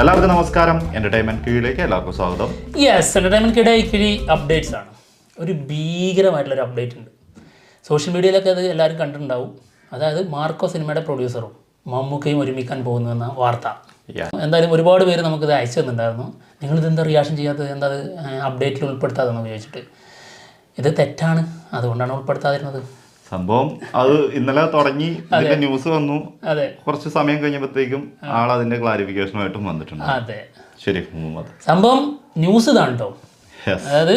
എല്ലാവർക്കും നമസ്കാരം. എന്റർടൈൻമെന്റ് കീഴിലേക്ക് എല്ലാവർക്കും സ്വാഗതം. യെസ് എന്റർടൈൻമെന്റ് കിടെ ഇക്കിഴി അപ്ഡേറ്റ്സ് ആണ്. ഒരു ഭീകരമായിട്ടുള്ള ഒരു അപ്ഡേറ്റ് ഉണ്ട്. സോഷ്യൽ മീഡിയയിലൊക്കെ അത് എല്ലാവരും കണ്ടിട്ടുണ്ടാവും. അതായത് മാർക്കോ സിനിമയുടെ പ്രൊഡ്യൂസറും മമ്മൂക്കയും ഒരുമിക്കാൻ പോകുന്നു എന്ന വാർത്ത. എന്തായാലും ഒരുപാട് പേര് നമുക്കിത് അയച്ചു തന്നിട്ടുണ്ടായിരുന്നു. നിങ്ങളിത് എന്താ റിയാക്ഷൻ ചെയ്യാത്തത്? എന്താ അത് അപ്ഡേറ്റിൽ ഉൾപ്പെടുത്താതെന്ന് ചോദിച്ചിട്ട്. ഇത് തെറ്റാണ്. അതുകൊണ്ടാണ് ഉൾപ്പെടുത്താതിരുന്നത്. സംഭവം. അത് ഇന്നലെ തുടങ്ങി ഇതിന്റെ ന്യൂസ് വന്നു. അതെ. കുറച്ച് സമയം കഴിഞ്ഞപ്പോഴത്തേക്കും ആൾ അതിന്റെ ക്ലാരിഫിക്കേഷനുമായിട്ടും വന്നിട്ടുണ്ട്. അതെ. ശരി മുഹമ്മദ് സംഭവം ന്യൂസ് ഇതാണ് കേട്ടോ അതായത്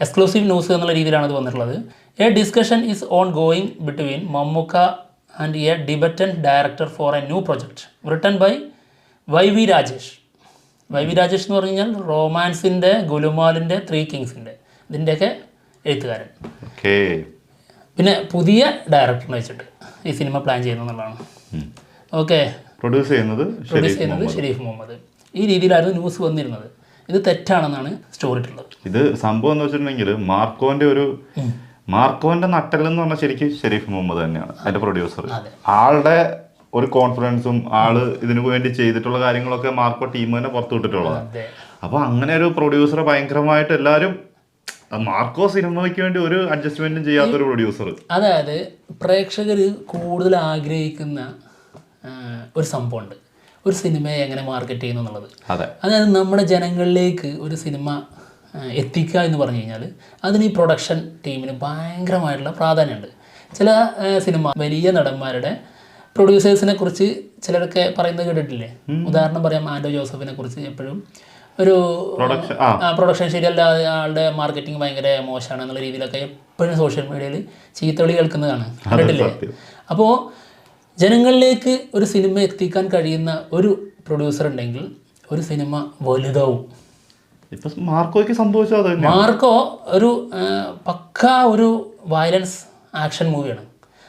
എക്സ്ക്ലൂസീവ് ന്യൂസ് എന്നുള്ള രീതിയിലാണ് ഇത് വന്നിട്ടുള്ളത്. A discussion is on going between Mammookka and a debutant director for a new project written by Y V Rajesh Y V Rajesh എന്ന് പറഞ്ഞു കഴിഞ്ഞാൽ റൊമാൻസിന്റെ ഗുലുമാലിന്റെ ത്രീ കിങ്സിന്റെ ഇതിന്റെയൊക്കെ എഴുത്തുകാരൻ. ഓക്കേ പിന്നെ പുതിയ ഡയറക്ടറിനെ വെച്ചിട്ട് ഈ സിനിമ പ്ലാൻ ചെയ്യുന്നതാണ് ഓക്കെ പ്രൊഡ്യൂസ് ചെയ്യുന്നത് പ്രൊഡ്യൂസ് ചെയ്യുന്നത് ഷെരീഫ് മുഹമ്മദ്. ഈ രീതിയിലായിരുന്നു ന്യൂസ് വന്നിരുന്നത്. ഇത് തെറ്റാണെന്നാണ് സ്റ്റോറി ഉള്ളത് ഇത് സംഭവം എന്ന് വെച്ചിട്ടുണ്ടെങ്കിൽ മാർക്കോന്റെ ഒരു മാർക്കോന്റെ നട്ടലെന്ന് പറഞ്ഞാൽ ശരിക്കും ഷെരീഫ് മുഹമ്മദ് തന്നെയാണ് അതിന്റെ പ്രൊഡ്യൂസർ ആളുടെ ഒരു കോൺഫിഡൻസും ആൾ ഇതിനു വേണ്ടി ചെയ്തിട്ടുള്ള കാര്യങ്ങളൊക്കെ മാർക്കോ ടീം തന്നെ പുറത്തു വിട്ടിട്ടുള്ളതാണ്. അപ്പൊ അങ്ങനെ ഒരു പ്രൊഡ്യൂസറെ ഭയങ്കരമായിട്ട് എല്ലാരും ആ മാർക്കോ സിനിമയ്ക്ക് വേണ്ടി ഒരു അഡ്ജസ്റ്റ്മെന്റും ചെയ്യാത്ത ഒരു പ്രൊഡ്യൂസർ അതായത് പ്രേക്ഷകർ കൂടുതൽ ആഗ്രഹിക്കുന്ന ഒരു സംഭവമുണ്ട്. ഒരു സിനിമയെ എങ്ങനെ മാർക്കറ്റ് ചെയ്യുന്നു എന്നുള്ളത്. അതായത് നമ്മുടെ ജനങ്ങളിലേക്ക് ഒരു സിനിമ എത്തിക്കുക എന്ന് പറഞ്ഞു കഴിഞ്ഞാൽ അതിന് ഈ പ്രൊഡക്ഷൻ ടീമിന് ഭയങ്കരമായിട്ടുള്ള പ്രാധാന്യമുണ്ട്. ചില സിനിമ വലിയ നടന്മാരുടെ പ്രൊഡ്യൂസേഴ്സിനെ കുറിച്ച് ചിലരൊക്കെ പറയുന്നത് കേട്ടിട്ടില്ലേ? ഉദാഹരണം പറയാം ആൻഡോ ജോസഫിനെ കുറിച്ച് എപ്പോഴും. ഒരു പ്രൊഡക്ഷൻ ശരിയല്ല ആളുടെ മാർക്കറ്റിംഗ് ഭയങ്കര മോശമാണ് എന്നുള്ള രീതിയിലൊക്കെ എപ്പോഴും സോഷ്യൽ മീഡിയയിൽ ചീത്തവിളി കേൾക്കുന്നതാണ്. കണ്ടിട്ടില്ലേ? അപ്പോൾ ജനങ്ങളിലേക്ക് ഒരു സിനിമ എത്തിക്കാൻ കഴിയുന്ന ഒരു പ്രൊഡ്യൂസർ ഉണ്ടെങ്കിൽ ഒരു സിനിമ വലുതാവും. മാർക്കോയ്ക്ക് സംഭവിച്ചത് മാർക്കോ ഒരു പക്ക ഒരു വയലൻസ് ആക്ഷൻ മൂവിയാണ്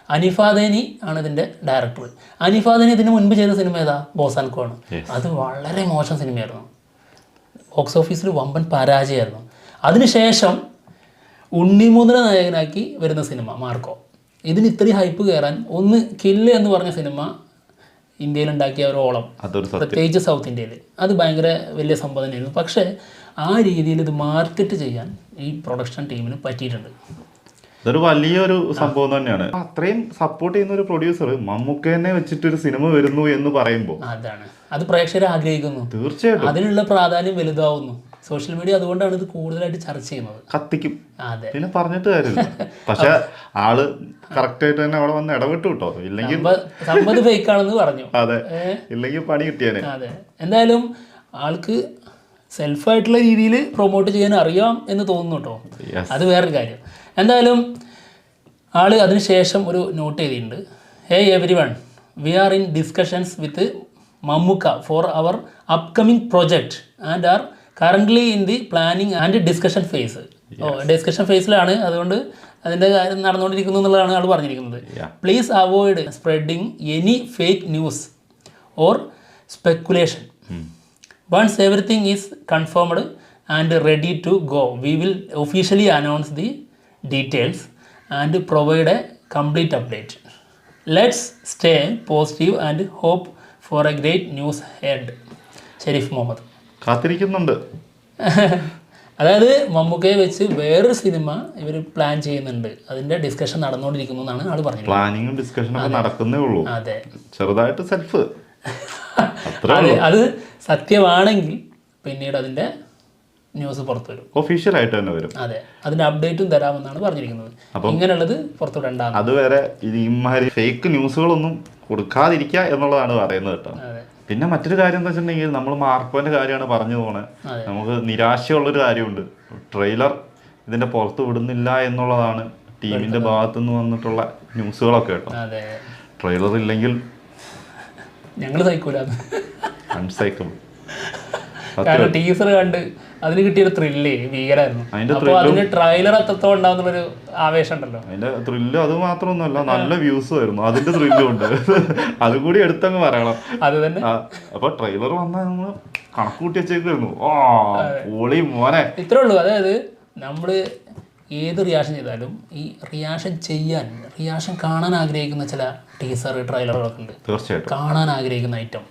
അനിഫാദേനി ആണ് ഇതിന്റെ ഡയറക്ടർ അനിഫാദേനി ഇതിന് മുൻപ് ചെയ്ത സിനിമ ഏതാ? ബോസാൻകോ ആണ്. അത് വളരെ മോശം സിനിമയായിരുന്നു ബോക്സ് ഓഫീസിൽ വമ്പൻ പരാജയമായിരുന്നു അതിനുശേഷം ഉണ്ണിമുദ്ര നായകനാക്കി വരുന്ന സിനിമ മാർക്കോ. ഇതിന് ഇത്രയും ഹൈപ്പ് കയറാൻ ഒന്ന് കില്ല് എന്ന് പറഞ്ഞ സിനിമ ഇന്ത്യയിൽ ഉണ്ടാക്കിയ ഒരു ഓളം. പ്രത്യേകിച്ച് സൗത്ത് ഇന്ത്യയിൽ. അത് ഭയങ്കര വലിയ സംഭവം തന്നെയായിരുന്നു. പക്ഷേ ആ രീതിയിൽ ഇത് മാർക്കറ്റ് ചെയ്യാൻ ഈ പ്രൊഡക്ഷൻ ടീമിന് പറ്റിയിട്ടുണ്ട്. ഇതൊരു വലിയൊരു സംഭവം തന്നെയാണ്. അത്രയും സപ്പോർട്ട് ചെയ്യുന്ന ഒരു പ്രൊഡ്യൂസർ മമ്മൂക്കേനെ വെച്ചിട്ട് ഒരു സിനിമ വരുന്നു എന്ന് പറയുമ്പോൾ അതാണ്. അത് പ്രേക്ഷകർ ആഗ്രഹിക്കുന്നു. തീർച്ചയായിട്ടും. അതിനുള്ള പ്രാധാന്യം വലുതാവുന്നു. സോഷ്യൽ മീഡിയ അതുകൊണ്ടാണ് ഇത് കൂടുതലായിട്ട് ചർച്ച ചെയ്യുന്നത്. കത്തിക്കും. അതെ. പിന്നെ പറഞ്ഞിട്ട് കാര്യമില്ല. പക്ഷെ ആൾ കറക്റ്റ് ആയിട്ട് തന്നെ അവിടെ വന്ന് ഇടപെട്ടു കേട്ടോ. ഇല്ലെങ്കിൽ സമ്പ- ഫേക്ക് ഫേക്കാണെന്ന് പറഞ്ഞു. അതെ. ഇല്ലെങ്കിൽ പണി കിട്ടിയാനെ. അതെ. എന്തായാലും ആൾക്ക് സെൽഫായിട്ടുള്ള രീതിയിൽ പ്രൊമോട്ട് ചെയ്യാൻ അറിയാം എന്ന് തോന്നുന്നു കേട്ടോ. അത് വേറൊരു കാര്യം. എന്തായാലും ആൾ അതിനുശേഷം ഒരു നോട്ട് ചെയ്തിട്ടുണ്ട് hey everyone we are in discussions with Mammukka for our upcoming project and are currently in the planning and discussion phase oh discussion ഫേസിലാണ് അതുകൊണ്ട് അതിന്റെ കാര്യം നടന്നുകൊണ്ടിരിക്കുന്നു എന്നുള്ളതാണ് ആൾ പറഞ്ഞിരിക്കുന്നത്. Please avoid spreading any fake news or speculation once everything is confirmed and ready to go we will officially announce the details and provide a complete update. Let's stay positive and hope for a great news ahead. Sharif Muhammad കാത്തിരിക്കുന്നുണ്ട്. അതായത് മമ്മൂക്കയെ വെച്ച് വേറൊരു cinema ഇവർ plan ചെയ്യുന്നുണ്ട്. അതിന്റെ discussion നടന്നുകൊണ്ടിരിക്കുന്നു എന്നാണ് ആൾ പറഞ്ഞത് പ്ലാനിങ്ങും ഡിസ്കഷനും നടക്കുന്നേ ഉള്ളൂ. അതെ. ചെറുതായിട്ട് സെൽഫ് അത് സത്യമാണെങ്കിൽ പിന്നീട് അതിന്റെ ന്യൂസ് പുറത്തു വരും ഒഫീഷ്യൽ ആയിട്ട് തന്നെ വരും. അതെ. അതിന്റെ അപ്ഡേറ്റും തരാമെന്നാണ് പറഞ്ഞിരിക്കുന്നത്. ഇങ്ങനെയുള്ളത് പുറത്തു വിടണ്ടാണ് അതുവരെ ഇത് ഇമാതിരി ഫേക്ക് ന്യൂസുകളൊന്നും കൊടുക്കാതിരിക്കുക എന്നുള്ളതാണ് പറയുന്നത് കേട്ടോ. പിന്നെ മറ്റൊരു കാര്യം എന്താ വെച്ചിട്ടുണ്ടെങ്കിൽ നമ്മൾ മാർക്കോന്റെ കാര്യമാണ് പറഞ്ഞു പോണേ. നമുക്ക് നിരാശയുള്ളൊരു കാര്യമുണ്ട്. ട്രെയിലർ ഇതിന്റെ പുറത്ത് വിടുന്നില്ല എന്നുള്ളതാണ് ടീമിന്റെ ഭാഗത്തു നിന്ന് വന്നിട്ടുള്ള ന്യൂസുകളൊക്കെ കേട്ടോ. ട്രെയിലർ ഇല്ലെങ്കിൽ ഞങ്ങൾ സഹിക്കൂല. അത്. അൺസൈക്കിൾ കാരണം ടീസർ കണ്ട് അതിന് കിട്ടിയൊരു ത്രില്ല് ഭീകരായിരുന്നു. ട്രെയിലർ അത്രത്തോളം അതിന് ഉണ്ടാവുന്നുള്ളൊരു ആവേശം ഉണ്ടല്ലോ അതിന്റെ ത്രില്ല് അത് മാത്രമൊന്നുമല്ല നല്ല വ്യൂസ് ആയിരുന്നു അതിന്റെ ത്രില്ലും ഉണ്ട്. അതുകൂടി എടുത്തങ്ങ് പറയണം. അത് തന്നെ. അപ്പൊ ട്രെയിലർ വന്നാൽ നമ്മൾ കണക്ക് കൂട്ടി വെച്ചേക്കായിരുന്നു ഓ പൊളി മോനെ. ഇത്രേ ഉള്ളൂ. അതായത് നമ്മൾ ഏത് റിയാക്ഷൻ ചെയ്താലും ഈ റിയാക്ഷൻ ചെയ്യാൻ റിയാക്ഷൻ കാണാൻ ആഗ്രഹിക്കുന്ന ചില ടീസർ ട്രെയിലറുകളൊക്കെ ഉണ്ട്. തീർച്ചയായിട്ടും. കാണാൻ ആഗ്രഹിക്കുന്ന ഐറ്റം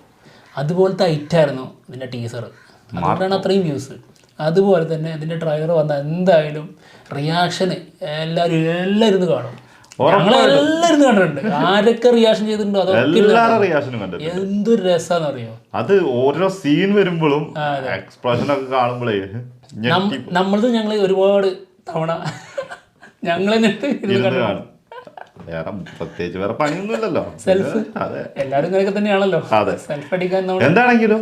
അതുപോലത്തെ ഐറ്റായിരുന്നു ഇതിന്റെ ടീസർ അതുകൊണ്ടാണ് അത്രയും വ്യൂസ് അതുപോലെ തന്നെ ഇതിന്റെ ട്രയർ വന്ന എന്തായാലും റിയാക്ഷന് എല്ലാവരും എല്ലാവരും ഇരുന്ന് കാണും. ഞങ്ങളെല്ലാവരും ഇരുന്ന് കണ്ടിട്ടുണ്ട്. ആരൊക്കെ റിയാക്ഷൻ ചെയ്തിട്ടുണ്ടോ അതൊക്കെ എന്തൊരു രസാന്ന് അറിയോ അത് ഓരോ സീൻ വരുമ്പോഴും എക്സ്പ്രഷൻ ഒക്കെ കാണുമ്പോഴേ നമ്മളത് ഞങ്ങൾ ഒരുപാട് തവണ ഞങ്ങൾ വേറെ പ്രത്യേകിച്ച് വേറെ പണിയൊന്നുമില്ലല്ലോ. സെൽഫ് അതെ. എല്ലാവരും ഇങ്ങനെയൊക്കെ തന്നെയാണല്ലോ. സെൽഫ് അടിക്കാൻ എന്താണെങ്കിലും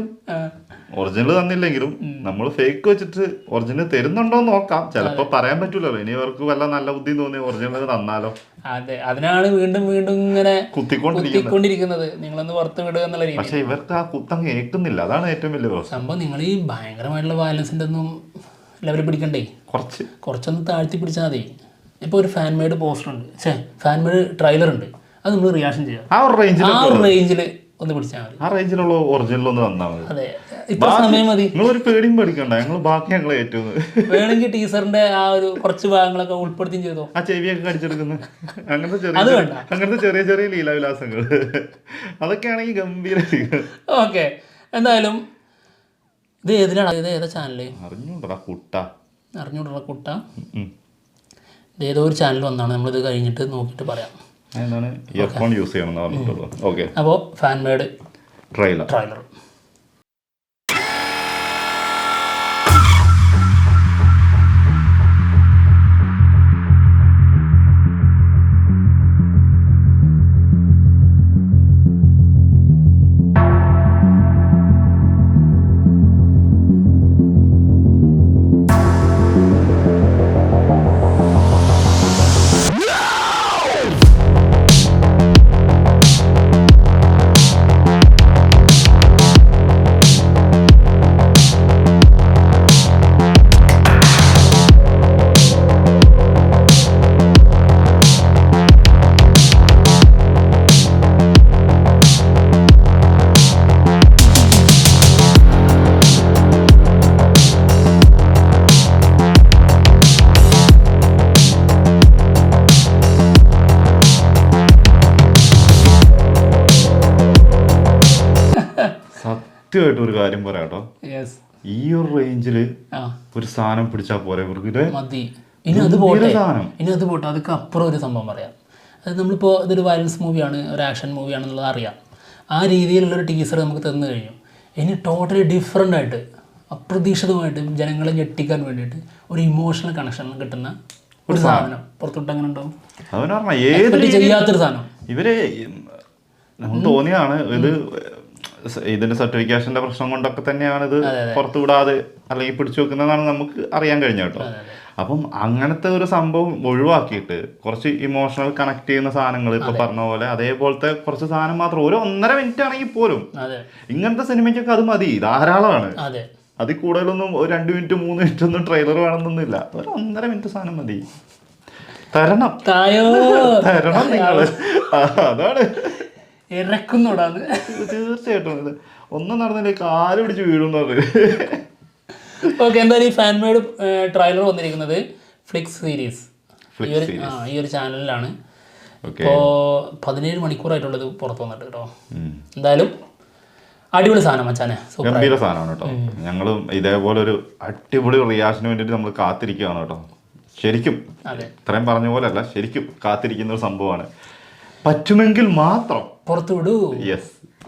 ഒറിജിനൽ തന്നില്ലെങ്കിലും നമ്മൾ ഫേക്ക് വെച്ചിട്ട് ഒറിജിനൽ തരുന്നുണ്ടോ നോക്കാം. ചിലപ്പോ പറയാൻ പറ്റൂലല്ലോ. ഇനി ഇവർക്ക് വല്ല നല്ല ബുദ്ധി തോന്നി ഒറിജിനൽ തന്നാലോ. അതെ. അതിനാണ് വീണ്ടും വീണ്ടും ഇങ്ങനെ കുത്തിക്കൊണ്ടിരിക്കുന്നത്. നിങ്ങളൊന്ന് പുറത്ത് വിടുക എന്നുള്ള രീതി പക്ഷെ ഇവർക്ക് ആ കുത്തം കേൾക്കുന്നില്ല. അതാണ് ഏറ്റവും വലിയ പ്രശ്നം. സംഭവം നിങ്ങൾ ഈ ഭയങ്കരമായിട്ടുള്ള വയലൻസിന്റെ ഒന്നും ലെവൽ പിടിക്കണ്ടേ? കുറച്ച്. കുറച്ചൊന്ന് താഴ്ത്തി പിടിച്ചാൽ മതി. ഇപ്പോൾ ഒരു ഫാൻമേഡ് മെയ്ഡ് പോസ്റ്റർ ഉണ്ട്. Fan made fan made trailer ഉണ്ട്. അത് നമ്മൾ റിയാക്ഷൻ ചെയ്യാം. ആ ഒരു റേഞ്ചിൽ ആ ഒരു റേഞ്ചിൽ ഒന്ന് പിടിച്ചാൽ മതി. ആ റേഞ്ചിലുള്ള ഒറിജിനൽ ഒന്ന് തന്നാൽ മതി. അതെ. ഇപ്പൊ സമയം മതി. നിങ്ങളൊരു പേടിയും പേടിക്കണ്ട. ഞങ്ങൾ ബാക്കി ഞങ്ങൾ ഏറ്റവും വേണമെങ്കിൽ ടീച്ചറിന്റെ ആ ഒരു കുറച്ച് ഭാഗങ്ങളൊക്കെ ഉൾപ്പെടുത്തുകയും ചെയ്തോ? ആ ചെവിയൊക്കെ കടിച്ചെടുക്കുന്നു. അങ്ങനത്തെ ചെറിയ അങ്ങനത്തെ ചെറിയ ചെറിയ ലീലാവിലാസങ്ങൾ അതൊക്കെയാണെങ്കിൽ ഗംഭീര ഓക്കെ. എന്തായാലും ഇത് ഏതിനാണ്? ഇത് ഏതാ ചാനൽ? അറിഞ്ഞൂടാ കുട്ട. അറിഞ്ഞൂടാ കുട്ട. ഇത് ഏതോ ഒരു ചാനൽ വന്നാണ്. നമ്മളിത് കഴിഞ്ഞിട്ട് നോക്കിയിട്ട് പറയാം. എന്താണ് ഇയർഫോൺ യൂസ് ചെയ്യണം എന്ന് പറഞ്ഞിട്ടുള്ളൂ ഓക്കെ അപ്പോൾ ഫാൻ മെയ്ഡ് ട്രെയിലർ ട്രailer സത്യമായിട്ട് ഒരു കാര്യം പറയാം കേട്ടോ ഈ ഒരു റേഞ്ചിൽ ഒരു സാധനം പിടിച്ചാൽ പോരെ ഇവർക്ക്. മതി. ഇനി അത് പോട്ടെ. ഇനി അത് പോട്ടെ. അതൊക്കെ അപ്പുറം ഒരു സംഭവം പറയാം. അത് നമ്മളിപ്പോൾ ഇതൊരു വയലൻസ് മൂവിയാണ് ഒരു ആക്ഷൻ മൂവിയാണെന്നുള്ളത് അറിയാം. ആ രീതിയിലുള്ള ഒരു ടീസർ നമുക്ക് തന്നു കഴിഞ്ഞു. ഇനി ടോട്ടലി ഡിഫറെന്റ് ആയിട്ട് അപ്രതീക്ഷിതമായിട്ട് ജനങ്ങളെ ഞെട്ടിക്കാൻ വേണ്ടിയിട്ട് ഒരു ഇമോഷണൽ കണക്ഷൻ കിട്ടുന്ന ഒരു സാധനം. പുറത്തോട്ട് അങ്ങനെ ഉണ്ടാവും ചെയ്യാത്തൊരു സാധനം. ഇവർ തോന്നിയാണ് ഇത് ഇതിന്റെ സർട്ടിഫിക്കേഷന്റെ പ്രശ്നം കൊണ്ടൊക്കെ തന്നെയാണ് ഇത് പുറത്തു വിടാതെ അല്ലെങ്കിൽ പിടിച്ചു വെക്കുന്നതാണ് നമുക്ക് അറിയാൻ കഴിഞ്ഞ കേട്ടോ. അപ്പം അങ്ങനത്തെ ഒരു സംഭവം ഒഴിവാക്കിയിട്ട് കുറച്ച് ഇമോഷണൽ കണക്ട് ചെയ്യുന്ന സാധനങ്ങൾ ഇപ്പൊ പറഞ്ഞ പോലെ അതേപോലത്തെ കുറച്ച് സാധനം മാത്രം ഒരു ഒന്നര മിനിറ്റ് ആണെങ്കിൽ പോലും ഇങ്ങനത്തെ സിനിമയ്ക്കൊക്കെ അത് മതി. ധാരാളമാണ്. അതെ. അതിൽ കൂടുതലൊന്നും ഒരു രണ്ട് മിനിറ്റ് മൂന്ന് മിനിറ്റ് ഒന്നും ട്രെയിലർ വേണമെന്നൊന്നുമില്ല. ഒരു ഒന്നര മിനിറ്റ് സാധനം മതി. തരണം. തരണം നിങ്ങൾ. അതാണ്. ഇറക്കുന്നോടാന്ന്. തീർച്ചയായിട്ടും ഇത്. ഒന്നും നടന്നില്ല കാൽ പിടിച്ച് വീഴുന്നത് ഓക്കെ എന്തായാലും ഈ ഫാൻമേഡ് ട്രailer വന്നിരിക്കുന്നത് ഫ്ലിക്സ് സീരീസ്. ഈ ഒരു ആ ഈ ഒരു ചാനലിലാണ്. ഇപ്പോൾ പതിനേഴ് മണിക്കൂറായിട്ടുള്ളത് പുറത്ത് വന്നിട്ട് കേട്ടോ. എന്തായാലും അടിപൊളി സാധനം മച്ചാനെ. ഗംഭീര സാധനമാണ് കേട്ടോ. ഞങ്ങളും ഇതേപോലെ ഒരു അടിപൊളി റിയാക്ഷന് വേണ്ടിയിട്ട് നമ്മൾ കാത്തിരിക്കുകയാണ് കേട്ടോ. ശരിക്കും അതെ. ഇത്രയും പറഞ്ഞ പോലെ അല്ല ശരിക്കും കാത്തിരിക്കുന്ന ഒരു സംഭവമാണ്. പറ്റുമെങ്കിൽ മാത്രം പുറത്ത് വിടൂ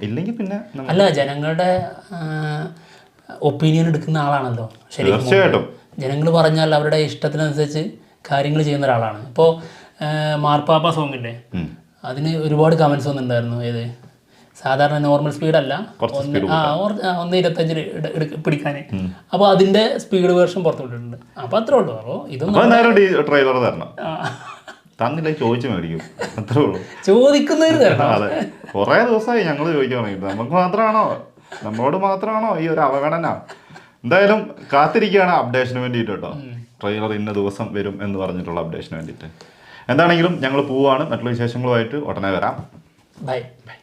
ഇല്ലെങ്കിൽ പിന്നെ അല്ല ജനങ്ങളുടെ ഒപ്പീനിയൻ എടുക്കുന്ന ആളാണല്ലോ. ശരി ജനങ്ങൾ പറഞ്ഞാൽ അവരുടെ ഇഷ്ടത്തിനനുസരിച്ച് കാര്യങ്ങൾ ചെയ്യുന്ന ഒരാളാണ്. ഇപ്പോൾ മാർപ്പാപ്പ സോങ്ങില്ലേ. അതിന് ഒരുപാട് കമൻസ് വന്നിട്ടുണ്ടായിരുന്നു. ഏത്? സാധാരണ നോർമൽ സ്പീഡല്ല ഒന്ന് ഇരുപത്തഞ്ചിൽ പിടിക്കാൻ അപ്പോൾ അതിന്റെ സ്പീഡ് വേർഷൻ പുറത്തുവിട്ടിട്ടുണ്ട്. അപ്പോൾ അത്രേ ഉള്ളൂ. അപ്പോൾ ഇതൊന്നും ട്രെയിലർ തരണം. തന്നില്ല ചോദിച്ചു മേടിക്കും. അത്രേ ഉള്ളൂ. ചോദിക്കുന്നതിന് അതെ. കുറെ ദിവസമായി ഞങ്ങൾ ചോദിക്കാൻ തുടങ്ങിയിട്ട് നമുക്ക് മാത്രമാണോ? നമ്മളോട് മാത്രമാണോ ഈ ഒരു അവഗണന? എന്തായാലും കാത്തിരിക്കുകയാണ് അപ്ഡേഷന് വേണ്ടിയിട്ട് കേട്ടോ. ട്രെയിലർ ഇന്ന ദിവസം വരും എന്ന് പറഞ്ഞിട്ടുള്ള അപ്ഡേഷന് വേണ്ടിയിട്ട്. എന്താണെങ്കിലും ഞങ്ങൾ പോവാണ്. മറ്റുള്ള വിശേഷങ്ങളുമായിട്ട് ഉടനെ വരാം. Bye bye